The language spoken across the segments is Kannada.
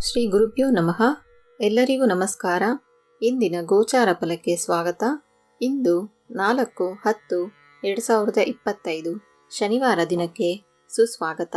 ಶ್ರೀ ಗುರುಭ್ಯೋ ನಮಃ. ಎಲ್ಲರಿಗೂ ನಮಸ್ಕಾರ. ಇಂದಿನ ಗೋಚಾರ ಫಲಕ್ಕೆ ಸ್ವಾಗತ. ಇಂದು ನಾಲ್ಕು ಹತ್ತು ಎರಡು ಸಾವಿರದ ಇಪ್ಪತ್ತೈದು ಶನಿವಾರ ದಿನಕ್ಕೆ ಸುಸ್ವಾಗತ.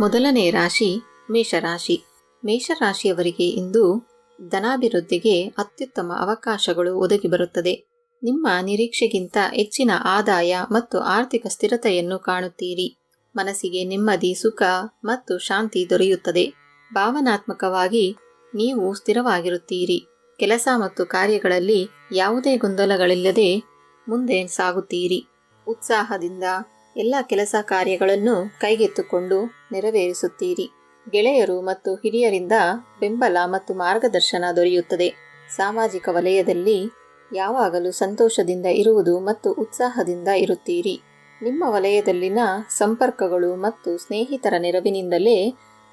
ಮೊದಲನೇ ರಾಶಿ ಮೇಷರಾಶಿ. ಮೇಷರಾಶಿಯವರಿಗೆ ಇಂದು ಧನಾಭಿವೃದ್ಧಿಗೆ ಅತ್ಯುತ್ತಮ ಅವಕಾಶಗಳು ಒದಗಿ ಬರುತ್ತದೆ. ನಿಮ್ಮ ನಿರೀಕ್ಷೆಗಿಂತ ಹೆಚ್ಚಿನ ಆದಾಯ ಮತ್ತು ಆರ್ಥಿಕ ಸ್ಥಿರತೆಯನ್ನು ಕಾಣುತ್ತೀರಿ. ಮನಸ್ಸಿಗೆ ನೆಮ್ಮದಿ, ಸುಖ ಮತ್ತು ಶಾಂತಿ ದೊರೆಯುತ್ತದೆ. ಭಾವನಾತ್ಮಕವಾಗಿ ನೀವು ಸ್ಥಿರವಾಗಿರುತ್ತೀರಿ. ಕೆಲಸ ಮತ್ತು ಕಾರ್ಯಗಳಲ್ಲಿ ಯಾವುದೇ ಗೊಂದಲಗಳಿಲ್ಲದೆ ಮುಂದೆ ಸಾಗುತ್ತೀರಿ. ಉತ್ಸಾಹದಿಂದ ಎಲ್ಲ ಕೆಲಸ ಕಾರ್ಯಗಳನ್ನು ಕೈಗೆತ್ತುಕೊಂಡು ನೆರವೇರಿಸುತ್ತೀರಿ. ಗೆಳೆಯರು ಮತ್ತು ಹಿರಿಯರಿಂದ ಬೆಂಬಲ ಮತ್ತು ಮಾರ್ಗದರ್ಶನ ದೊರೆಯುತ್ತದೆ. ಸಾಮಾಜಿಕ ವಲಯದಲ್ಲಿ ಯಾವಾಗಲೂ ಸಂತೋಷದಿಂದ ಇರುವುದು ಮತ್ತು ಉತ್ಸಾಹದಿಂದ ಇರುತ್ತೀರಿ. ನಿಮ್ಮ ವಲಯದಲ್ಲಿನ ಸಂಪರ್ಕಗಳು ಮತ್ತು ಸ್ನೇಹಿತರ ನೆರವಿನಿಂದಲೇ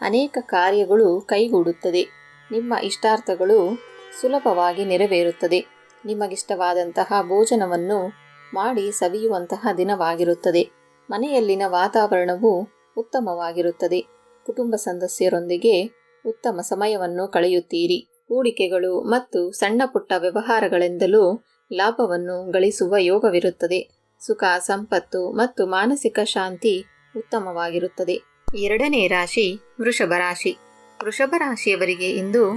ಅನೇಕ ಕಾರ್ಯಗಳು ಕೈಗೂಡುತ್ತದೆ. ನಿಮ್ಮ ಇಷ್ಟಾರ್ಥಗಳು ಸುಲಭವಾಗಿ ನೆರವೇರುತ್ತದೆ. ನಿಮಗಿಷ್ಟವಾದಂತಹ ಭೋಜನವನ್ನು ಮಾಡಿ ಸವಿಯುವಂತಹ ದಿನವಾಗಿರುತ್ತದೆ. ಮನೆಯಲ್ಲಿನ ವಾತಾವರಣವು ಉತ್ತಮವಾಗಿರುತ್ತದೆ. ಕುಟುಂಬ ಸದಸ್ಯರೊಂದಿಗೆ ಉತ್ತಮ ಸಮಯವನ್ನು ಕಳೆಯುತ್ತೀರಿ. ಹೂಡಿಕೆಗಳು ಮತ್ತು ಸಣ್ಣ ಪುಟ್ಟ ವ್ಯವಹಾರಗಳಿಂದಲೂ ಲಾಭವನ್ನು ಗಳಿಸುವ ಯೋಗವಿರುತ್ತದೆ. ಸುಖ, ಸಂಪತ್ತು ಮತ್ತು ಮಾನಸಿಕ ಶಾಂತಿ ಉತ್ತಮವಾಗಿರುತ್ತದೆ. ಎರಡನೇ ರಾಶಿ ವೃಷಭ ರಾಶಿ. ವೃಷಭ ರಾಶಿಯವರಿಗೆ ಇಂದು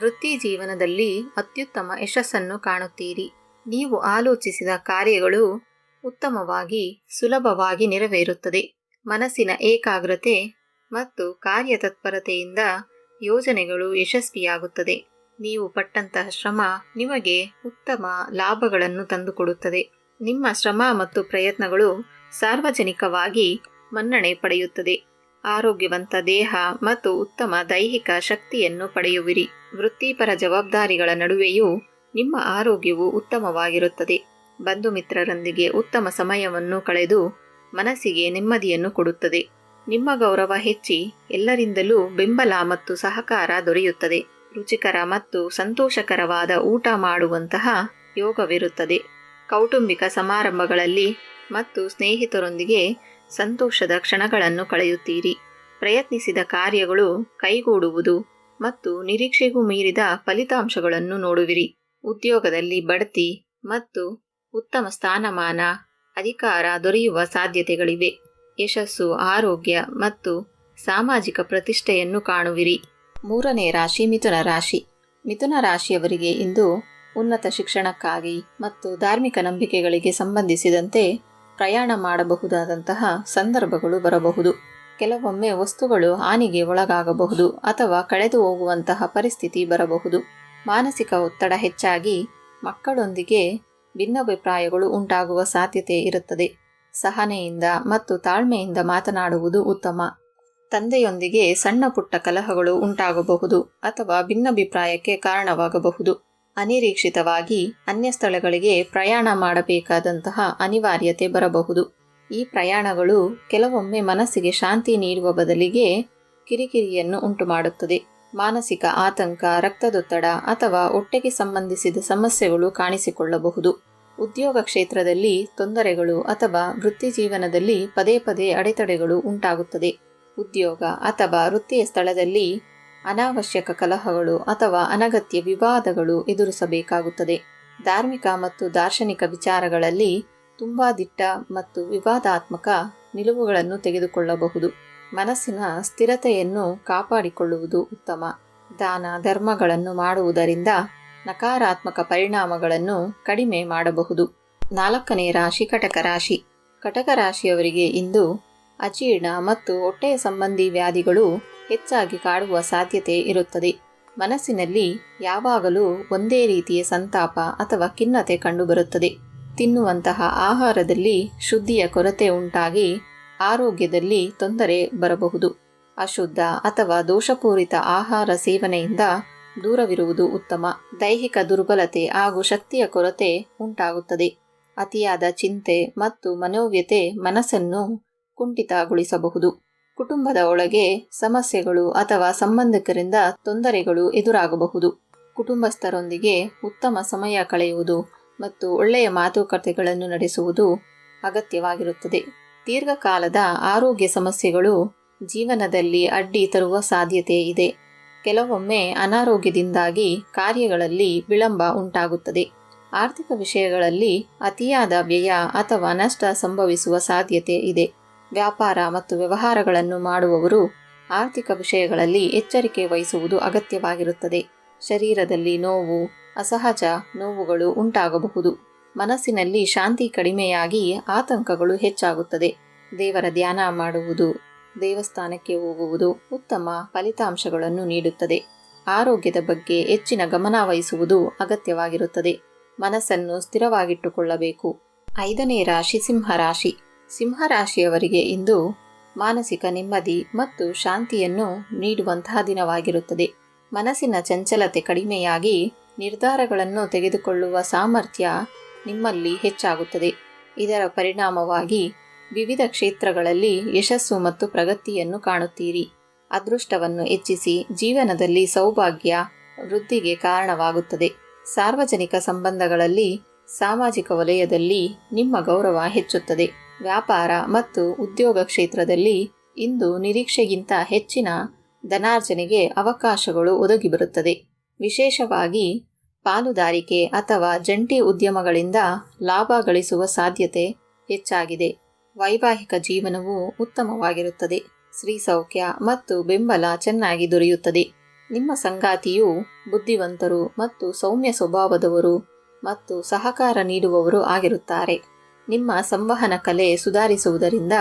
ವೃತ್ತಿ ಜೀವನದಲ್ಲಿ ಅತ್ಯುತ್ತಮ ಯಶಸ್ಸನ್ನು ಕಾಣುತ್ತೀರಿ. ನೀವು ಆಲೋಚಿಸಿದ ಕಾರ್ಯಗಳು ಉತ್ತಮವಾಗಿ, ಸುಲಭವಾಗಿ ನೆರವೇರುತ್ತದೆ. ಮನಸ್ಸಿನ ಏಕಾಗ್ರತೆ ಮತ್ತು ಕಾರ್ಯತತ್ಪರತೆಯಿಂದ ಯೋಜನೆಗಳು ಯಶಸ್ವಿಯಾಗುತ್ತದೆ. ನೀವು ಪಟ್ಟಂತಹ ಶ್ರಮ ನಿಮಗೆ ಉತ್ತಮ ಲಾಭಗಳನ್ನು ತಂದುಕೊಡುತ್ತದೆ. ನಿಮ್ಮ ಶ್ರಮ ಮತ್ತು ಪ್ರಯತ್ನಗಳು ಸಾರ್ವಜನಿಕವಾಗಿ ಮನ್ನಣೆ ಪಡೆಯುತ್ತದೆ. ಆರೋಗ್ಯವಂತ ದೇಹ ಮತ್ತು ಉತ್ತಮ ದೈಹಿಕ ಶಕ್ತಿಯನ್ನು ಪಡೆಯುವಿರಿ. ವೃತ್ತಿಪರ ಜವಾಬ್ದಾರಿಗಳ ನಡುವೆಯೂ ನಿಮ್ಮ ಆರೋಗ್ಯವು ಉತ್ತಮವಾಗಿರುತ್ತದೆ. ಬಂಧು ಮಿತ್ರರೊಂದಿಗೆ ಉತ್ತಮ ಸಮಯವನ್ನು ಕಳೆದು ಮನಸ್ಸಿಗೆ ನೆಮ್ಮದಿಯನ್ನು ಕೊಡುತ್ತದೆ. ನಿಮ್ಮ ಗೌರವ ಹೆಚ್ಚಿ ಎಲ್ಲರಿಂದಲೂ ಬೆಂಬಲ ಮತ್ತು ಸಹಕಾರ ದೊರೆಯುತ್ತದೆ. ರುಚಿಕರ ಮತ್ತು ಸಂತೋಷಕರವಾದ ಊಟ ಮಾಡುವಂತಹ ಯೋಗವಿರುತ್ತದೆ. ಕೌಟುಂಬಿಕ ಸಮಾರಂಭಗಳಲ್ಲಿ ಮತ್ತು ಸ್ನೇಹಿತರೊಂದಿಗೆ ಸಂತೋಷದ ಕ್ಷಣಗಳನ್ನು ಕಳೆಯುತ್ತೀರಿ. ಪ್ರಯತ್ನಿಸಿದ ಕಾರ್ಯಗಳು ಕೈಗೂಡುವುದು ಮತ್ತು ನಿರೀಕ್ಷೆಗೂ ಮೀರಿದ ಫಲಿತಾಂಶಗಳನ್ನು ನೋಡುವಿರಿ. ಉದ್ಯೋಗದಲ್ಲಿ ಬಡ್ತಿ ಮತ್ತು ಉತ್ತಮ ಸ್ಥಾನಮಾನ, ಅಧಿಕಾರ ದೊರೆಯುವ ಸಾಧ್ಯತೆಗಳಿವೆ. ಯಶಸ್ಸು, ಆರೋಗ್ಯ ಮತ್ತು ಸಾಮಾಜಿಕ ಪ್ರತಿಷ್ಠೆಯನ್ನು ಕಾಣುವಿರಿ. ಮೂರನೇ ರಾಶಿ, ಮಿಥುನ ರಾಶಿ. ಮಿಥುನ ರಾಶಿಯವರಿಗೆ ಇಂದು ಉನ್ನತ ಶಿಕ್ಷಣಕ್ಕಾಗಿ ಮತ್ತು ಧಾರ್ಮಿಕ ನಂಬಿಕೆಗಳಿಗೆ ಸಂಬಂಧಿಸಿದಂತೆ ಪ್ರಯಾಣ ಮಾಡಬಹುದಾದಂತಹ ಸಂದರ್ಭಗಳು ಬರಬಹುದು. ಕೆಲವೊಮ್ಮೆ ವಸ್ತುಗಳು ಹಾನಿಗೆ ಒಳಗಾಗಬಹುದು ಅಥವಾ ಕಳೆದು ಹೋಗುವಂತಹ ಪರಿಸ್ಥಿತಿ ಬರಬಹುದು. ಮಾನಸಿಕ ಒತ್ತಡ ಹೆಚ್ಚಾಗಿ ಮಕ್ಕಳೊಂದಿಗೆ ಭಿನ್ನಾಭಿಪ್ರಾಯಗಳು ಉಂಟಾಗುವ ಸಾಧ್ಯತೆ ಇರುತ್ತದೆ. ಸಹನೆಯಿಂದ ಮತ್ತು ತಾಳ್ಮೆಯಿಂದ ಮಾತನಾಡುವುದು ಉತ್ತಮ. ತಂದೆಯೊಂದಿಗೆ ಸಣ್ಣ ಪುಟ್ಟ ಕಲಹಗಳು ಉಂಟಾಗಬಹುದು ಅಥವಾ ಭಿನ್ನಾಭಿಪ್ರಾಯಕ್ಕೆ ಕಾರಣವಾಗಬಹುದು. ಅನಿರೀಕ್ಷಿತವಾಗಿ ಅನ್ಯ ಸ್ಥಳಗಳಿಗೆ ಪ್ರಯಾಣ ಮಾಡಬೇಕಾದಂತಹ ಅನಿವಾರ್ಯತೆ ಬರಬಹುದು. ಈ ಪ್ರಯಾಣಗಳು ಕೆಲವೊಮ್ಮೆ ಮನಸ್ಸಿಗೆ ಶಾಂತಿ ನೀಡುವ ಬದಲಿಗೆ ಕಿರಿಕಿರಿಯನ್ನು ಉಂಟುಮಾಡುತ್ತದೆ. ಮಾನಸಿಕ ಆತಂಕ, ರಕ್ತದೊತ್ತಡ ಅಥವಾ ಹೊಟ್ಟೆಗೆ ಸಂಬಂಧಿಸಿದ ಸಮಸ್ಯೆಗಳು ಕಾಣಿಸಿಕೊಳ್ಳಬಹುದು. ಉದ್ಯೋಗ ಕ್ಷೇತ್ರದಲ್ಲಿ ತೊಂದರೆಗಳು ಅಥವಾ ವೃತ್ತಿ ಜೀವನದಲ್ಲಿ ಪದೇ ಪದೇ ಅಡೆತಡೆಗಳು ಉಂಟಾಗುತ್ತದೆ. ಉದ್ಯೋಗ ಅಥವಾ ವೃತ್ತಿಯ ಸ್ಥಳದಲ್ಲಿ ಅನಾವಶ್ಯಕ ಕಲಹಗಳು ಅಥವಾ ಅನಗತ್ಯ ವಿವಾದಗಳು ಎದುರಿಸಬೇಕಾಗುತ್ತದೆ. ಧಾರ್ಮಿಕ ಮತ್ತು ದಾರ್ಶನಿಕ ವಿಚಾರಗಳಲ್ಲಿ ತುಂಬ ದಿಟ್ಟ ಮತ್ತು ವಿವಾದಾತ್ಮಕ ನಿಲುವುಗಳನ್ನು ತೆಗೆದುಕೊಳ್ಳಬಹುದು. ಮನಸ್ಸಿನ ಸ್ಥಿರತೆಯನ್ನು ಕಾಪಾಡಿಕೊಳ್ಳುವುದು ಉತ್ತಮ. ದಾನ ಧರ್ಮಗಳನ್ನು ಮಾಡುವುದರಿಂದ ನಕಾರಾತ್ಮಕ ಪರಿಣಾಮಗಳನ್ನು ಕಡಿಮೆ ಮಾಡಬಹುದು. ನಾಲ್ಕನೇ ರಾಶಿ ಕಟಕ ರಾಶಿ. ಕಟಕ ರಾಶಿಯವರಿಗೆ ಇಂದು ಅಜೀರ್ಣ ಮತ್ತು ಹೊಟ್ಟೆಯ ಸಂಬಂಧಿ ವ್ಯಾಧಿಗಳು ಹೆಚ್ಚಾಗಿ ಕಾಡುವ ಸಾಧ್ಯತೆ ಇರುತ್ತದೆ. ಮನಸ್ಸಿನಲ್ಲಿ ಯಾವಾಗಲೂ ಒಂದೇ ರೀತಿಯ ಸಂತಾಪ ಅಥವಾ ಖಿನ್ನತೆ ಕಂಡುಬರುತ್ತದೆ. ತಿನ್ನುವಂತಹ ಆಹಾರದಲ್ಲಿ ಶುದ್ಧಿಯ ಕೊರತೆ ಉಂಟಾಗಿ ಆರೋಗ್ಯದಲ್ಲಿ ತೊಂದರೆ ಬರಬಹುದು. ಅಶುದ್ಧ ಅಥವಾ ದೋಷಪೂರಿತ ಆಹಾರ ಸೇವನೆಯಿಂದ ದೂರವಿರುವುದು ಉತ್ತಮ. ದೈಹಿಕ ದುರ್ಬಲತೆ ಹಾಗೂ ಶಕ್ತಿಯ ಕೊರತೆ ಉಂಟಾಗುತ್ತದೆ. ಅತಿಯಾದ ಚಿಂತೆ ಮತ್ತು ಮನೋವ್ಯತೆ ಮನಸ್ಸನ್ನು ಕುಂಠಿತಗೊಳಿಸಬಹುದು. ಕುಟುಂಬದ ಒಳಗೆ ಸಮಸ್ಯೆಗಳು ಅಥವಾ ಸಂಬಂಧಿಕರಿಂದ ತೊಂದರೆಗಳು ಎದುರಾಗಬಹುದು. ಕುಟುಂಬಸ್ಥರೊಂದಿಗೆ ಉತ್ತಮ ಸಮಯ ಕಳೆಯುವುದು ಮತ್ತು ಒಳ್ಳೆಯ ಮಾತುಕತೆಗಳನ್ನು ನಡೆಸುವುದು ಅಗತ್ಯವಾಗಿರುತ್ತದೆ. ದೀರ್ಘಕಾಲದ ಆರೋಗ್ಯ ಸಮಸ್ಯೆಗಳು ಜೀವನದಲ್ಲಿ ಅಡ್ಡಿ ತರುವ ಸಾಧ್ಯತೆ ಇದೆ. ಕೆಲವೊಮ್ಮೆ ಅನಾರೋಗ್ಯದಿಂದಾಗಿ ಕಾರ್ಯಗಳಲ್ಲಿ ವಿಳಂಬ ಉಂಟಾಗುತ್ತದೆ. ಆರ್ಥಿಕ ವಿಷಯಗಳಲ್ಲಿ ಅತಿಯಾದ ವ್ಯಯ ಅಥವಾ ನಷ್ಟ ಸಂಭವಿಸುವ ಸಾಧ್ಯತೆ ಇದೆ. ವ್ಯಾಪಾರ ಮತ್ತು ವ್ಯವಹಾರಗಳನ್ನು ಮಾಡುವವರು ಆರ್ಥಿಕ ವಿಷಯಗಳಲ್ಲಿ ಎಚ್ಚರಿಕೆ ವಹಿಸುವುದು ಅಗತ್ಯವಾಗಿರುತ್ತದೆ. ಶರೀರದಲ್ಲಿ ನೋವು, ಅಸಹಜ ನೋವುಗಳು ಉಂಟಾಗಬಹುದು. ಮನಸ್ಸಿನಲ್ಲಿ ಶಾಂತಿ ಕಡಿಮೆಯಾಗಿ ಆತಂಕಗಳು ಹೆಚ್ಚಾಗುತ್ತದೆ. ದೇವರ ಧ್ಯಾನ ಮಾಡುವುದು, ದೇವಸ್ಥಾನಕ್ಕೆ ಹೋಗುವುದು ಉತ್ತಮ ಫಲಿತಾಂಶಗಳನ್ನು ನೀಡುತ್ತದೆ. ಆರೋಗ್ಯದ ಬಗ್ಗೆ ಹೆಚ್ಚಿನ ಗಮನ ವಹಿಸುವುದು ಅಗತ್ಯವಾಗಿರುತ್ತದೆ. ಮನಸ್ಸನ್ನು ಸ್ಥಿರವಾಗಿಟ್ಟುಕೊಳ್ಳಬೇಕು. ಐದನೇ ರಾಶಿ ಸಿಂಹರಾಶಿ ಸಿಂಹರಾಶಿಯವರಿಗೆ ಇಂದು ಮಾನಸಿಕ ನೆಮ್ಮದಿ ಮತ್ತು ಶಾಂತಿಯನ್ನು ನೀಡುವಂತಹ ದಿನವಾಗಿರುತ್ತದೆ. ಮನಸ್ಸಿನ ಚಂಚಲತೆ ಕಡಿಮೆಯಾಗಿ ನಿರ್ಧಾರಗಳನ್ನು ತೆಗೆದುಕೊಳ್ಳುವ ಸಾಮರ್ಥ್ಯ ನಿಮ್ಮಲ್ಲಿ ಹೆಚ್ಚಾಗುತ್ತದೆ. ಇದರ ಪರಿಣಾಮವಾಗಿ ವಿವಿಧ ಕ್ಷೇತ್ರಗಳಲ್ಲಿ ಯಶಸ್ಸು ಮತ್ತು ಪ್ರಗತಿಯನ್ನು ಕಾಣುತ್ತೀರಿ. ಅದೃಷ್ಟವನ್ನು ಹೆಚ್ಚಿಸಿ ಜೀವನದಲ್ಲಿ ಸೌಭಾಗ್ಯ ವೃದ್ಧಿಗೆ ಕಾರಣವಾಗುತ್ತದೆ. ಸಾರ್ವಜನಿಕ ಸಂಬಂಧಗಳಲ್ಲಿ ಸಾಮಾಜಿಕ ವಲಯದಲ್ಲಿ ನಿಮ್ಮ ಗೌರವ ಹೆಚ್ಚುತ್ತದೆ. ವ್ಯಾಪಾರ ಮತ್ತು ಉದ್ಯೋಗ ಕ್ಷೇತ್ರದಲ್ಲಿ ಇಂದು ನಿರೀಕ್ಷೆಗಿಂತ ಹೆಚ್ಚಿನ ಧನಾರ್ಜನೆಗೆ ಅವಕಾಶಗಳು ಒದಗಿಬರುತ್ತದೆ. ವಿಶೇಷವಾಗಿ ಪಾಲುದಾರಿಕೆ ಅಥವಾ ಜಂಟಿ ಉದ್ಯಮಗಳಿಂದ ಲಾಭ ಗಳಿಸುವ ಸಾಧ್ಯತೆ ಹೆಚ್ಚಾಗಿದೆ. ವೈವಾಹಿಕ ಜೀವನವು ಉತ್ತಮವಾಗಿರುತ್ತದೆ. ಸ್ತ್ರೀ ಸೌಖ್ಯ ಮತ್ತು ಬೆಂಬಲ ಚೆನ್ನಾಗಿ ದೊರೆಯುತ್ತದೆ. ನಿಮ್ಮ ಸಂಗಾತಿಯು ಬುದ್ಧಿವಂತರು ಮತ್ತು ಸೌಮ್ಯ ಸ್ವಭಾವದವರು ಮತ್ತು ಸಹಕಾರ ನೀಡುವವರು ಆಗಿರುತ್ತಾರೆ. ನಿಮ್ಮ ಸಂವಹನ ಕಲೆ ಸುಧಾರಿಸುವುದರಿಂದ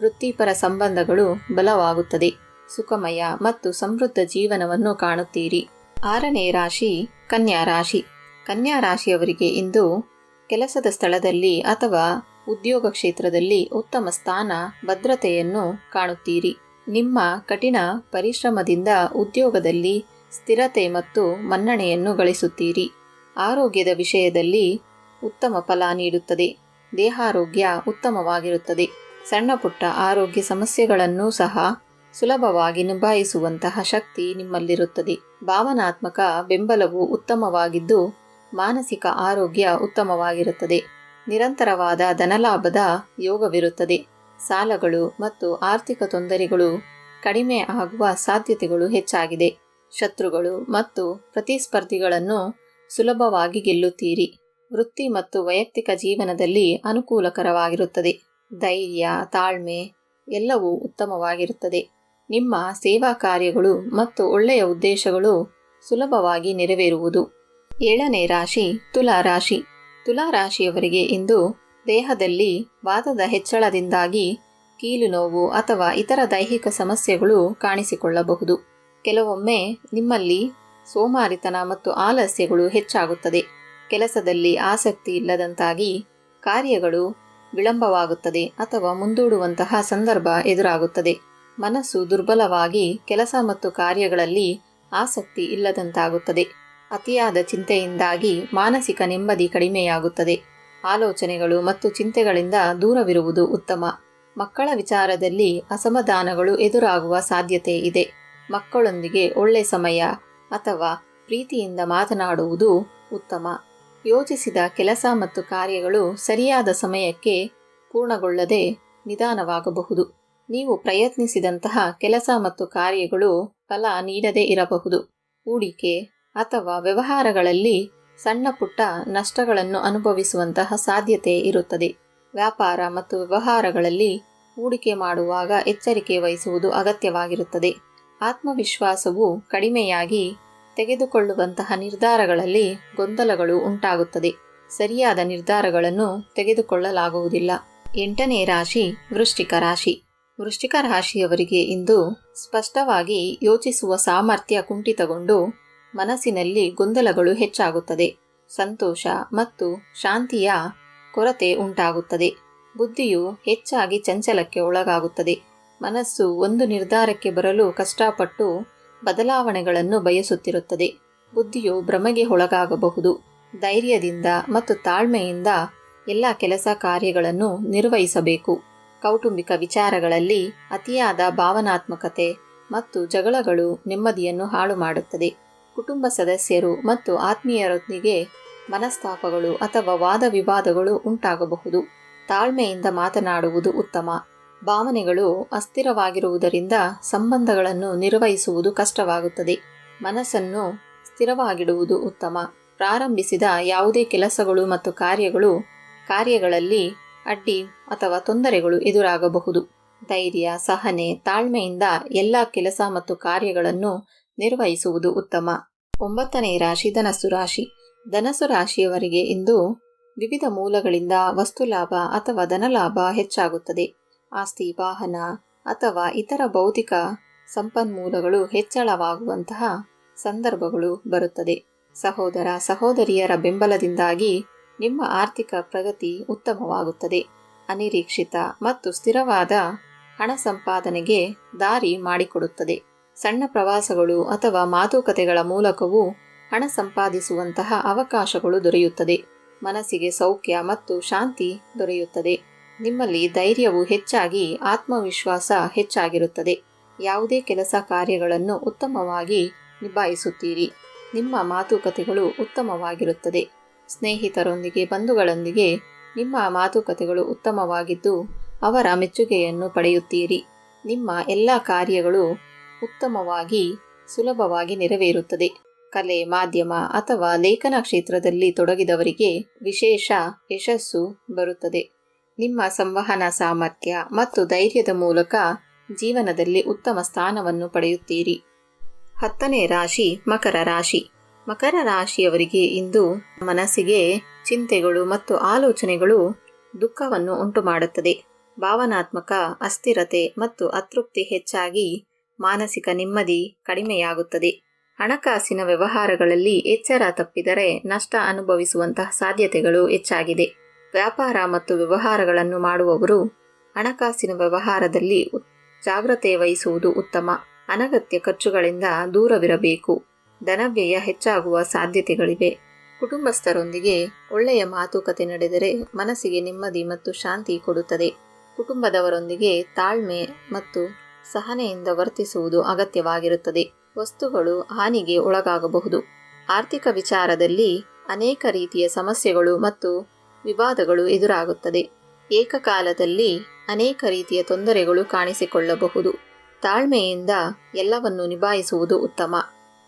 ವೃತ್ತಿಪರ ಸಂಬಂಧಗಳು ಬಲವಾಗುತ್ತದೆ. ಸುಖಮಯ ಮತ್ತು ಸಮೃದ್ಧ ಜೀವನವನ್ನು ಕಾಣುತ್ತೀರಿ. ಆರನೇ ರಾಶಿ, ಕನ್ಯಾ ರಾಶಿ. ಕನ್ಯಾ ರಾಶಿಯವರಿಗೆ ಇಂದು ಕೆಲಸದ ಸ್ಥಳದಲ್ಲಿ ಅಥವಾ ಉದ್ಯೋಗ ಕ್ಷೇತ್ರದಲ್ಲಿ ಉತ್ತಮ ಸ್ಥಾನ, ಭದ್ರತೆಯನ್ನು ಕಾಣುತ್ತೀರಿ. ನಿಮ್ಮ ಕಠಿಣ ಪರಿಶ್ರಮದಿಂದ ಉದ್ಯೋಗದಲ್ಲಿ ಸ್ಥಿರತೆ ಮತ್ತು ಮನ್ನಣೆಯನ್ನು ಗಳಿಸುತ್ತೀರಿ. ಆರೋಗ್ಯದ ವಿಷಯದಲ್ಲಿ ಉತ್ತಮ ಫಲ ನೀಡುತ್ತದೆ. ದೇಹಾರೋಗ್ಯ ಉತ್ತಮವಾಗಿರುತ್ತದೆ. ಸಣ್ಣ ಪುಟ್ಟ ಆರೋಗ್ಯ ಸಮಸ್ಯೆಗಳನ್ನೂ ಸಹ ಸುಲಭವಾಗಿ ನಿಭಾಯಿಸುವಂತಹ ಶಕ್ತಿ ನಿಮ್ಮಲ್ಲಿರುತ್ತದೆ. ಭಾವನಾತ್ಮಕ ಬೆಂಬಲವು ಉತ್ತಮವಾಗಿದ್ದು ಮಾನಸಿಕ ಆರೋಗ್ಯ ಉತ್ತಮವಾಗಿರುತ್ತದೆ. ನಿರಂತರವಾದ ಧನಲಾಭದ ಯೋಗವಿರುತ್ತದೆ. ಸಾಲಗಳು ಮತ್ತು ಆರ್ಥಿಕ ತೊಂದರೆಗಳು ಕಡಿಮೆ ಆಗುವ ಸಾಧ್ಯತೆಗಳು ಹೆಚ್ಚಾಗಿದೆ. ಶತ್ರುಗಳು ಮತ್ತು ಪ್ರತಿಸ್ಪರ್ಧಿಗಳನ್ನು ಸುಲಭವಾಗಿ ಗೆಲ್ಲುತ್ತೀರಿ. ವೃತ್ತಿ ಮತ್ತು ವೈಯಕ್ತಿಕ ಜೀವನದಲ್ಲಿ ಅನುಕೂಲಕರವಾಗಿರುತ್ತದೆ. ಧೈರ್ಯ, ತಾಳ್ಮೆ ಎಲ್ಲವೂ ಉತ್ತಮವಾಗಿರುತ್ತದೆ. ನಿಮ್ಮ ಸೇವಾ ಕಾರ್ಯಗಳು ಮತ್ತು ಒಳ್ಳೆಯ ಉದ್ದೇಶಗಳು ಸುಲಭವಾಗಿ ನೆರವೇರುವುದು. ಏಳನೇ ರಾಶಿ, ತುಲಾ ರಾಶಿ. ತುಲಾ ರಾಶಿಯವರಿಗೆ ಇಂದು ದೇಹದಲ್ಲಿ ವಾದದ ಹೆಚ್ಚಳದಿಂದಾಗಿ ಕೀಲು ನೋವು ಅಥವಾ ಇತರ ದೈಹಿಕ ಸಮಸ್ಯೆಗಳು ಕಾಣಿಸಿಕೊಳ್ಳಬಹುದು. ಕೆಲವೊಮ್ಮೆ ನಿಮ್ಮಲ್ಲಿ ಸೋಮಾರಿತನ ಮತ್ತು ಆಲಸ್ಯಗಳು ಹೆಚ್ಚಾಗುತ್ತದೆ. ಕೆಲಸದಲ್ಲಿ ಆಸಕ್ತಿ ಇಲ್ಲದಂತಾಗಿ ಕಾರ್ಯಗಳು ವಿಳಂಬವಾಗುತ್ತದೆ ಅಥವಾ ಮುಂದೂಡುವಂತಹ ಸಂದರ್ಭ ಎದುರಾಗುತ್ತದೆ. ಮನಸ್ಸು ದುರ್ಬಲವಾಗಿ ಕೆಲಸ ಮತ್ತು ಕಾರ್ಯಗಳಲ್ಲಿ ಆಸಕ್ತಿ ಇಲ್ಲದಂತಾಗುತ್ತದೆ. ಅತಿಯಾದ ಚಿಂತೆಯಿಂದಾಗಿ ಮಾನಸಿಕ ನೆಮ್ಮದಿ ಕಡಿಮೆಯಾಗುತ್ತದೆ. ಆಲೋಚನೆಗಳು ಮತ್ತು ಚಿಂತೆಗಳಿಂದ ದೂರವಿರುವುದು ಉತ್ತಮ. ಮಕ್ಕಳ ವಿಚಾರದಲ್ಲಿ ಅಸಮಾಧಾನಗಳು ಎದುರಾಗುವ ಸಾಧ್ಯತೆ ಇದೆ. ಮಕ್ಕಳೊಂದಿಗೆ ಒಳ್ಳೆ ಸಮಯ ಅಥವಾ ಪ್ರೀತಿಯಿಂದ ಮಾತನಾಡುವುದು ಉತ್ತಮ. ಯೋಜಿಸಿದ ಕೆಲಸ ಮತ್ತು ಕಾರ್ಯಗಳು ಸರಿಯಾದ ಸಮಯಕ್ಕೆ ಪೂರ್ಣಗೊಳ್ಳದೆ ನಿಧಾನವಾಗಬಹುದು. ನೀವು ಪ್ರಯತ್ನಿಸಿದಂತಹ ಕೆಲಸ ಮತ್ತು ಕಾರ್ಯಗಳು ಫಲ ನೀಡದೇ ಇರಬಹುದು. ಹೂಡಿಕೆ ಅಥವಾ ವ್ಯವಹಾರಗಳಲ್ಲಿ ಸಣ್ಣ ಪುಟ್ಟ ನಷ್ಟಗಳನ್ನು ಅನುಭವಿಸುವಂತಹ ಸಾಧ್ಯತೆ ಇರುತ್ತದೆ. ವ್ಯಾಪಾರ ಮತ್ತು ವ್ಯವಹಾರಗಳಲ್ಲಿ ಹೂಡಿಕೆ ಮಾಡುವಾಗ ಎಚ್ಚರಿಕೆ ವಹಿಸುವುದು ಅಗತ್ಯವಾಗಿರುತ್ತದೆ. ಆತ್ಮವಿಶ್ವಾಸವು ಕಡಿಮೆಯಾಗಿ ತೆಗೆದುಕೊಳ್ಳುವಂತಹ ನಿರ್ಧಾರಗಳಲ್ಲಿ ಗೊಂದಲಗಳು ಉಂಟಾಗುತ್ತದೆ. ಸರಿಯಾದ ನಿರ್ಧಾರಗಳನ್ನು ತೆಗೆದುಕೊಳ್ಳಲಾಗುವುದಿಲ್ಲ. ಎಂಟನೇ ರಾಶಿ, ವೃಶ್ಚಿಕ ರಾಶಿ. ವೃಶ್ಚಿಕ ರಾಶಿಯವರಿಗೆ ಇಂದು ಸ್ಪಷ್ಟವಾಗಿ ಯೋಚಿಸುವ ಸಾಮರ್ಥ್ಯ ಕುಂಠಿತಗೊಂಡು ಮನಸ್ಸಿನಲ್ಲಿ ಗೊಂದಲಗಳು ಹೆಚ್ಚಾಗುತ್ತದೆ. ಸಂತೋಷ ಮತ್ತು ಶಾಂತಿಯ ಕೊರತೆ ಉಂಟಾಗುತ್ತದೆ. ಬುದ್ಧಿಯು ಹೆಚ್ಚಾಗಿ ಚಂಚಲಕ್ಕೆ ಒಳಗಾಗುತ್ತದೆ. ಮನಸ್ಸು ಒಂದು ನಿರ್ಧಾರಕ್ಕೆ ಬರಲು ಕಷ್ಟಪಟ್ಟು ಬದಲಾವಣೆಗಳನ್ನು ಬಯಸುತ್ತಿರುತ್ತದೆ. ಬುದ್ಧಿಯು ಭ್ರಮೆಗೆ ಒಳಗಾಗಬಹುದು. ಧೈರ್ಯದಿಂದ ಮತ್ತು ತಾಳ್ಮೆಯಿಂದ ಎಲ್ಲ ಕೆಲಸ ಕಾರ್ಯಗಳನ್ನು ನಿರ್ವಹಿಸಬೇಕು. ಕೌಟುಂಬಿಕ ವಿಚಾರಗಳಲ್ಲಿ ಅತಿಯಾದ ಭಾವನಾತ್ಮಕತೆ ಮತ್ತು ಜಗಳಗಳು ನೆಮ್ಮದಿಯನ್ನು ಹಾಳು ಮಾಡುತ್ತದೆ. ಕುಟುಂಬ ಸದಸ್ಯರು ಮತ್ತು ಆತ್ಮೀಯರೊಂದಿಗೆ ಮನಸ್ತಾಪಗಳು ಅಥವಾ ವಾದ ವಿವಾದಗಳು ಉಂಟಾಗಬಹುದು. ತಾಳ್ಮೆಯಿಂದ ಮಾತನಾಡುವುದು ಉತ್ತಮ. ಭಾವನೆಗಳು ಅಸ್ಥಿರವಾಗಿರುವುದರಿಂದ ಸಂಬಂಧಗಳನ್ನು ನಿರ್ವಹಿಸುವುದು ಕಷ್ಟವಾಗುತ್ತದೆ. ಮನಸ್ಸನ್ನು ಸ್ಥಿರವಾಗಿಡುವುದು ಉತ್ತಮ. ಪ್ರಾರಂಭಿಸಿದ ಯಾವುದೇ ಕೆಲಸಗಳು ಮತ್ತು ಕಾರ್ಯಗಳು ಕಾರ್ಯಗಳಲ್ಲಿ ಅಡ್ಡಿ ಅಥವಾ ತೊಂದರೆಗಳು ಎದುರಾಗಬಹುದು. ಧೈರ್ಯ, ಸಹನೆ, ತಾಳ್ಮೆಯಿಂದ ಎಲ್ಲ ಕೆಲಸ ಮತ್ತು ಕಾರ್ಯಗಳನ್ನು ನಿರ್ವಹಿಸುವುದು ಉತ್ತಮ. ಒಂಬತ್ತನೇ ರಾಶಿ ಧನಸ್ಸು ರಾಶಿ. ಧನಸ್ಸು ರಾಶಿಯವರಿಗೆ ಇಂದು ವಿವಿಧ ಮೂಲಗಳಿಂದ ವಸ್ತು ಲಾಭ ಅಥವಾ ಧನಲಾಭ ಹೆಚ್ಚಾಗುತ್ತದೆ. ಆಸ್ತಿ, ವಾಹನ ಅಥವಾ ಇತರ ಭೌತಿಕ ಸಂಪನ್ಮೂಲಗಳು ಹೆಚ್ಚಳವಾಗುವಂತಹ ಸಂದರ್ಭಗಳು ಬರುತ್ತದೆ. ಸಹೋದರ, ಸಹೋದರಿಯರ ಬೆಂಬಲದಿಂದಾಗಿ ನಿಮ್ಮ ಆರ್ಥಿಕ ಪ್ರಗತಿ ಉತ್ತಮವಾಗುತ್ತದೆ. ಅನಿರೀಕ್ಷಿತ ಮತ್ತು ಸ್ಥಿರವಾದ ಹಣ ಸಂಪಾದನೆಗೆ ದಾರಿ ಮಾಡಿಕೊಡುತ್ತದೆ. ಸಣ್ಣ ಪ್ರವಾಸಗಳು ಅಥವಾ ಮಾತುಕತೆಗಳ ಮೂಲಕವೂ ಹಣ ಸಂಪಾದಿಸುವಂತಹ ಅವಕಾಶಗಳು ದೊರೆಯುತ್ತದೆ. ಮನಸ್ಸಿಗೆ ಸೌಖ್ಯ ಮತ್ತು ಶಾಂತಿ ದೊರೆಯುತ್ತದೆ. ನಿಮ್ಮಲ್ಲಿ ಧೈರ್ಯವು ಹೆಚ್ಚಾಗಿ ಆತ್ಮವಿಶ್ವಾಸ ಹೆಚ್ಚಾಗಿರುತ್ತದೆ. ಯಾವುದೇ ಕೆಲಸ ಕಾರ್ಯಗಳನ್ನು ಉತ್ತಮವಾಗಿ ನಿಭಾಯಿಸುತ್ತೀರಿ. ನಿಮ್ಮ ಮಾತುಕತೆಗಳು ಉತ್ತಮವಾಗಿರುತ್ತದೆ. ಸ್ನೇಹಿತರೊಂದಿಗೆ, ಬಂಧುಗಳೊಂದಿಗೆ ನಿಮ್ಮ ಮಾತುಕತೆಗಳು ಉತ್ತಮವಾಗಿದ್ದು ಅವರ ಮೆಚ್ಚುಗೆಯನ್ನು ಪಡೆಯುತ್ತೀರಿ. ನಿಮ್ಮ ಎಲ್ಲ ಕಾರ್ಯಗಳು ಉತ್ತಮವಾಗಿ, ಸುಲಭವಾಗಿ ನೆರವೇರುತ್ತದೆ. ಕಲೆ, ಮಾಧ್ಯಮ ಅಥವಾ ಲೇಖನ ಕ್ಷೇತ್ರದಲ್ಲಿ ತೊಡಗಿದವರಿಗೆ ವಿಶೇಷ ಯಶಸ್ಸು ಬರುತ್ತದೆ. ನಿಮ್ಮ ಸಂವಹನ ಸಾಮರ್ಥ್ಯ ಮತ್ತು ಧೈರ್ಯದ ಮೂಲಕ ಜೀವನದಲ್ಲಿ ಉತ್ತಮ ಸ್ಥಾನವನ್ನು ಪಡೆಯುತ್ತೀರಿ. ಹತ್ತನೇ ರಾಶಿ, ಮಕರ ರಾಶಿ. ಮಕರ ರಾಶಿಯವರಿಗೆ ಇಂದು ಮನಸ್ಸಿಗೆ ಚಿಂತೆಗಳು ಮತ್ತು ಆಲೋಚನೆಗಳು ದುಃಖವನ್ನು ಉಂಟುಮಾಡುತ್ತದೆ. ಭಾವನಾತ್ಮಕ ಅಸ್ಥಿರತೆ ಮತ್ತು ಅತೃಪ್ತಿ ಹೆಚ್ಚಾಗಿ ಮಾನಸಿಕ ನೆಮ್ಮದಿ ಕಡಿಮೆಯಾಗುತ್ತದೆ. ಹಣಕಾಸಿನ ವ್ಯವಹಾರಗಳಲ್ಲಿ ಎಚ್ಚರ ತಪ್ಪಿದರೆ ನಷ್ಟ ಅನುಭವಿಸುವಂತಹ ಸಾಧ್ಯತೆಗಳು ಹೆಚ್ಚಾಗಿದೆ. ವ್ಯಾಪಾರ ಮತ್ತು ವ್ಯವಹಾರಗಳನ್ನು ಮಾಡುವವರು ಹಣಕಾಸಿನ ವ್ಯವಹಾರದಲ್ಲಿ ಜಾಗ್ರತೆ ವಹಿಸುವುದು ಉತ್ತಮ. ಅನಗತ್ಯ ಖರ್ಚುಗಳಿಂದ ದೂರವಿರಬೇಕು. ಧನವ್ಯಯ ಹೆಚ್ಚಾಗುವ ಸಾಧ್ಯತೆಗಳಿವೆ. ಕುಟುಂಬಸ್ಥರೊಂದಿಗೆ ಒಳ್ಳೆಯ ಮಾತುಕತೆ ನಡೆದರೆ ಮನಸ್ಸಿಗೆ ನೆಮ್ಮದಿ ಮತ್ತು ಶಾಂತಿ ಕೊಡುತ್ತದೆ. ಕುಟುಂಬದವರೊಂದಿಗೆ ತಾಳ್ಮೆ ಮತ್ತು ಸಹನೆಯಿಂದ ವರ್ತಿಸುವುದು ಅಗತ್ಯವಾಗಿರುತ್ತದೆ. ವಸ್ತುಗಳು ಹಾನಿಗೆ ಒಳಗಾಗಬಹುದು. ಆರ್ಥಿಕ ವಿಚಾರದಲ್ಲಿ ಅನೇಕ ರೀತಿಯ ಸಮಸ್ಯೆಗಳು ಮತ್ತು ವಿವಾದಗಳು ಎದುರಾಗುತ್ತದೆ. ಏಕಕಾಲದಲ್ಲಿ ಅನೇಕ ರೀತಿಯ ತೊಂದರೆಗಳು ಕಾಣಿಸಿಕೊಳ್ಳಬಹುದು. ತಾಳ್ಮೆಯಿಂದ ಎಲ್ಲವನ್ನು ನಿಭಾಯಿಸುವುದು ಉತ್ತಮ.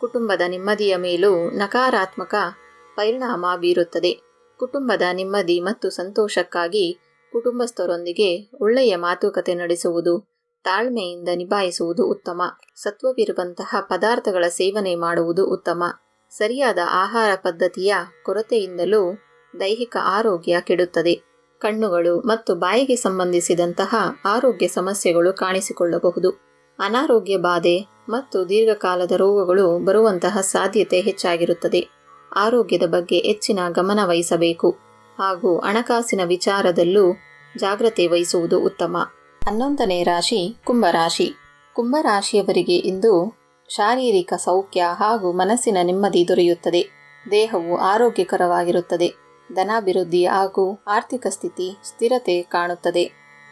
ಕುಟುಂಬದ ನೆಮ್ಮದಿಯ ಮೇಲೂ ನಕಾರಾತ್ಮಕ ಪರಿಣಾಮ ಬೀರುತ್ತದೆ. ಕುಟುಂಬದ ನೆಮ್ಮದಿ ಮತ್ತು ಸಂತೋಷಕ್ಕಾಗಿ ಕುಟುಂಬಸ್ಥರೊಂದಿಗೆ ಒಳ್ಳೆಯ ಮಾತುಕತೆ ನಡೆಸುವುದು, ತಾಳ್ಮೆಯಿಂದ ನಿಭಾಯಿಸುವುದು ಉತ್ತಮ. ಸತ್ವವಿರುವಂತಹ ಪದಾರ್ಥಗಳ ಸೇವನೆ ಮಾಡುವುದು ಉತ್ತಮ. ಸರಿಯಾದ ಆಹಾರ ಪದ್ಧತಿಯ ಕೊರತೆಯಿಂದಲೂ ದೈಹಿಕ ಆರೋಗ್ಯ ಕೆಡುತ್ತದೆ. ಕಣ್ಣುಗಳು ಮತ್ತು ಬಾಯಿಗೆ ಸಂಬಂಧಿಸಿದಂತಹ ಆರೋಗ್ಯ ಸಮಸ್ಯೆಗಳು ಕಾಣಿಸಿಕೊಳ್ಳಬಹುದು. ಅನಾರೋಗ್ಯ ಬಾಧೆ ಮತ್ತು ದೀರ್ಘಕಾಲದ ರೋಗಗಳು ಬರುವಂತಹ ಸಾಧ್ಯತೆ ಹೆಚ್ಚಾಗಿರುತ್ತದೆ. ಆರೋಗ್ಯದ ಬಗ್ಗೆ ಹೆಚ್ಚಿನ ಗಮನ ವಹಿಸಬೇಕು. ಹಾಗೂ ಹಣಕಾಸಿನ ವಿಚಾರದಲ್ಲೂ ಜಾಗ್ರತೆ ವಹಿಸುವುದು ಉತ್ತಮ. ಹನ್ನೊಂದನೇ ರಾಶಿ, ಕುಂಭರಾಶಿ. ಕುಂಭರಾಶಿಯವರಿಗೆ ಇಂದು ಶಾರೀರಿಕ ಸೌಖ್ಯ ಹಾಗೂ ಮನಸ್ಸಿನ ನೆಮ್ಮದಿ ದೊರೆಯುತ್ತದೆ. ದೇಹವು ಆರೋಗ್ಯಕರವಾಗಿರುತ್ತದೆ. ಧನಾಭಿವೃದ್ಧಿ ಹಾಗೂ ಆರ್ಥಿಕ ಸ್ಥಿತಿ ಸ್ಥಿರತೆ ಕಾಣುತ್ತದೆ.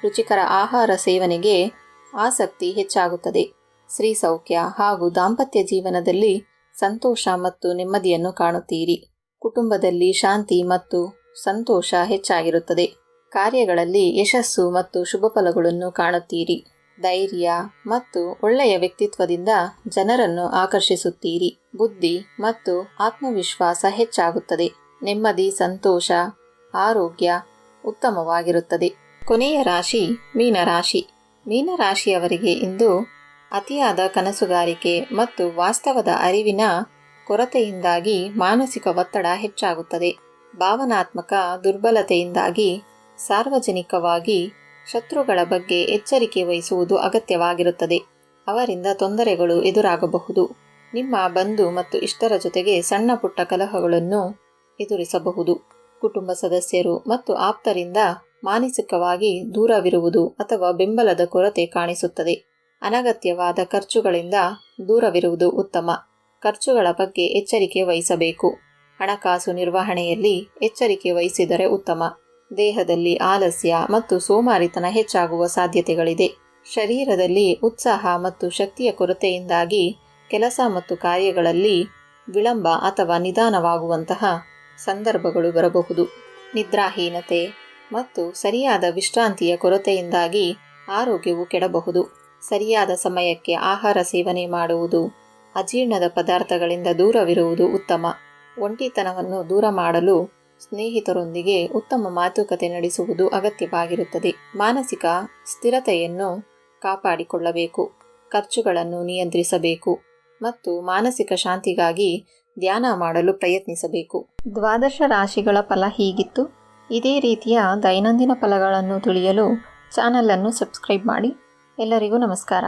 ರುಚಿಕರ ಆಹಾರ ಸೇವನೆಗೆ ಆಸಕ್ತಿ ಹೆಚ್ಚಾಗುತ್ತದೆ. ಸ್ತ್ರೀ ಸೌಖ್ಯ ಹಾಗೂ ದಾಂಪತ್ಯ ಜೀವನದಲ್ಲಿ ಸಂತೋಷ ಮತ್ತು ನೆಮ್ಮದಿಯನ್ನು ಕಾಣುತ್ತೀರಿ. ಕುಟುಂಬದಲ್ಲಿ ಶಾಂತಿ ಮತ್ತು ಸಂತೋಷ ಹೆಚ್ಚಾಗಿರುತ್ತದೆ. ಕಾರ್ಯಗಳಲ್ಲಿ ಯಶಸ್ಸು ಮತ್ತು ಶುಭ ಫಲಗಳನ್ನು ಕಾಣುತ್ತೀರಿ. ಧೈರ್ಯ ಮತ್ತು ಒಳ್ಳೆಯ ವ್ಯಕ್ತಿತ್ವದಿಂದ ಜನರನ್ನು ಆಕರ್ಷಿಸುತ್ತೀರಿ. ಬುದ್ಧಿ ಮತ್ತು ಆತ್ಮವಿಶ್ವಾಸ ಹೆಚ್ಚಾಗುತ್ತದೆ. ನೆಮ್ಮದಿ, ಸಂತೋಷ, ಆರೋಗ್ಯ ಉತ್ತಮವಾಗಿರುತ್ತದೆ. ಕೊನೆಯ ರಾಶಿ ಮೀನರಾಶಿ. ಮೀನರಾಶಿಯವರಿಗೆ ಇಂದು ಅತಿಯಾದ ಕನಸುಗಾರಿಕೆ ಮತ್ತು ವಾಸ್ತವದ ಅರಿವಿನ ಕೊರತೆಯಿಂದಾಗಿ ಮಾನಸಿಕ ಒತ್ತಡ ಹೆಚ್ಚಾಗುತ್ತದೆ. ಭಾವನಾತ್ಮಕ ದುರ್ಬಲತೆಯಿಂದಾಗಿ ಸಾರ್ವಜನಿಕವಾಗಿ ಶತ್ರುಗಳ ಬಗ್ಗೆ ಎಚ್ಚರಿಕೆ ವಹಿಸುವುದು ಅಗತ್ಯವಾಗಿರುತ್ತದೆ. ಅವರಿಂದ ತೊಂದರೆಗಳು ಎದುರಾಗಬಹುದು. ನಿಮ್ಮ ಬಂಧು ಮತ್ತು ಇಷ್ಟರ ಜೊತೆಗೆ ಸಣ್ಣ ಪುಟ್ಟ ಕಲಹಗಳನ್ನು ಎದುರಿಸಬಹುದು. ಕುಟುಂಬ ಸದಸ್ಯರು ಮತ್ತು ಆಪ್ತರಿಂದ ಮಾನಸಿಕವಾಗಿ ದೂರವಿರುವುದು ಅಥವಾ ಬೆಂಬಲದ ಕೊರತೆ ಕಾಣಿಸುತ್ತದೆ. ಅನಗತ್ಯವಾದ ಖರ್ಚುಗಳಿಂದ ದೂರವಿರುವುದು ಉತ್ತಮ. ಖರ್ಚುಗಳ ಬಗ್ಗೆ ಎಚ್ಚರಿಕೆ ವಹಿಸಬೇಕು. ಹಣಕಾಸು ನಿರ್ವಹಣೆಯಲ್ಲಿ ಎಚ್ಚರಿಕೆ ವಹಿಸಿದರೆ ಉತ್ತಮ. ದೇಹದಲ್ಲಿ ಆಲಸ್ಯ ಮತ್ತು ಸೋಮಾರಿತನ ಹೆಚ್ಚಾಗುವ ಸಾಧ್ಯತೆಗಳಿದೆ. ಶರೀರದಲ್ಲಿ ಉತ್ಸಾಹ ಮತ್ತು ಶಕ್ತಿಯ ಕೊರತೆಯಿಂದಾಗಿ ಕೆಲಸ ಮತ್ತು ಕಾರ್ಯಗಳಲ್ಲಿ ವಿಳಂಬ ಅಥವಾ ನಿಧಾನವಾಗುವಂತಹ ಸಂದರ್ಭಗಳು ಬರಬಹುದು. ನಿದ್ರಾಹೀನತೆ ಮತ್ತು ಸರಿಯಾದ ವಿಶ್ರಾಂತಿಯ ಕೊರತೆಯಿಂದಾಗಿ ಆರೋಗ್ಯವು ಕೆಡಬಹುದು. ಸರಿಯಾದ ಸಮಯಕ್ಕೆ ಆಹಾರ ಸೇವನೆ ಮಾಡುವುದು, ಅಜೀರ್ಣದ ಪದಾರ್ಥಗಳಿಂದ ದೂರವಿರುವುದು ಉತ್ತಮ. ಒಂಟಿತನವನ್ನು ದೂರ ಮಾಡಲು ಸ್ನೇಹಿತರೊಂದಿಗೆ ಉತ್ತಮ ಮಾತುಕತೆ ನಡೆಸುವುದು ಅಗತ್ಯವಾಗಿರುತ್ತದೆ. ಮಾನಸಿಕ ಸ್ಥಿರತೆಯನ್ನು ಕಾಪಾಡಿಕೊಳ್ಳಬೇಕು. ಖರ್ಚುಗಳನ್ನು ನಿಯಂತ್ರಿಸಬೇಕು ಮತ್ತು ಮಾನಸಿಕ ಶಾಂತಿಗಾಗಿ ಧ್ಯಾನ ಮಾಡಲು ಪ್ರಯತ್ನಿಸಬೇಕು. ದ್ವಾದಶ ರಾಶಿಗಳ ಫಲ ಹೀಗಿತ್ತು. ಇದೇ ರೀತಿಯ ದೈನಂದಿನ ಫಲಗಳನ್ನು ತಿಳಿಯಲು ಚಾನಲನ್ನು ಸಬ್ಸ್ಕ್ರೈಬ್ ಮಾಡಿ. ಎಲ್ಲರಿಗೂ ನಮಸ್ಕಾರ.